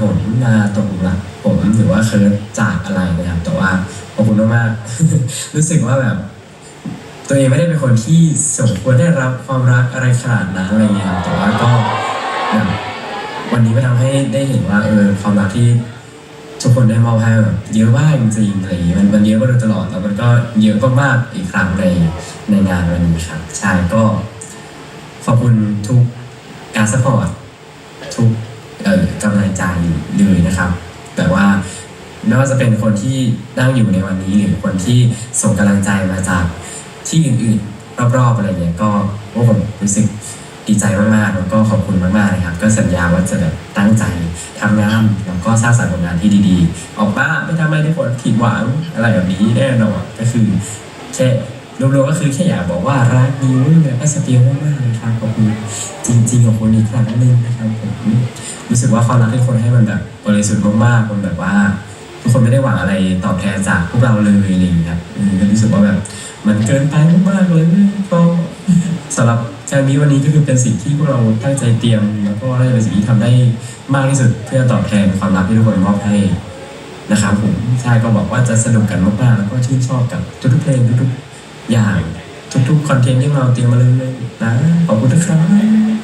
ผมมาตกหลุมรักผมหรือว่าเคิร์ดจากอะไรนะครับ แต่ว่าขอบคุณมากๆรู้สึกว่าแบบ ตัวเองไม่ได้เป็นคนที่สมควรได้รับความรักอะไรขนาดนั้นอะไรเงี้ยครับแต่ว่าก็แบบวันนี้ก็ทำให้ได้เห็นว่าเออความรักที่ทุกคนได้มอบให้แบบเยอะมากจริงๆอะไรอย่างเงี้ยมันมันเยอะมาโดยตลอดแล้วมันก็เยอะมากๆอีกครั้งในในงานวันนี้ครับใช่ก็ขอบคุณทุกการสปอร์ตทุก อ่อกำลังใจเลยนะครับ แต่ว่าไม่ว่าจะเป็นคนที่นั่งอยู่ในวันนี้หรือคนที่ส่งกำลังใจมาจากที่อื่นๆ รอบๆอะไรเงี้ยก็โอ้ผมรู้สึกดีใจมากๆแล้วก็ขอบคุณมากๆนะครับ ก็สัญญาว่าจะแบบตั้งใจทำงานแล้วก็สร้างสรรค์ผลงานที่ดีๆ ออกมาไม่ทำให้ทุกคนผิดหวังอะไรแบบนี้แน่นอนก็คือแค่รวมๆก็คือแค่อยากบอกว่ารักนิ้วแล้วก็สเปียมากๆเลยครับขอบคุณจริงๆขอบคุณอีกครั้งหนึ่งนะครับ ว่าความรักที่คนให้มันแบบบริสุทธิ์มากๆมันแบบว่า ทุกคนไม่ได้หวังอะไรตอบแทนจากพวกเราเลยอะไรอย่างเงี้ยครับอืมก็รู้สึกว่าแบบมันเกินไปมากๆเลยก็สำหรับการนี้วันนี้ก็คือเป็นสิ่งที่พวกเราตั้งใจเตรียม แล้วก็ได้เป็นสิ่งที่ทำได้มากที่สุดเพื่อตอบแทนความรักที่ทุกคนมอบให้นะครับผมใช่ก็บอกว่าจะสนุกกันมากๆแล้วก็ชื่นชอบกับทุกๆเพลงทุกๆอย่างทุกๆคอนเทนต์ที่เราเตรียมมาเลยนะขอบคุณนะครับ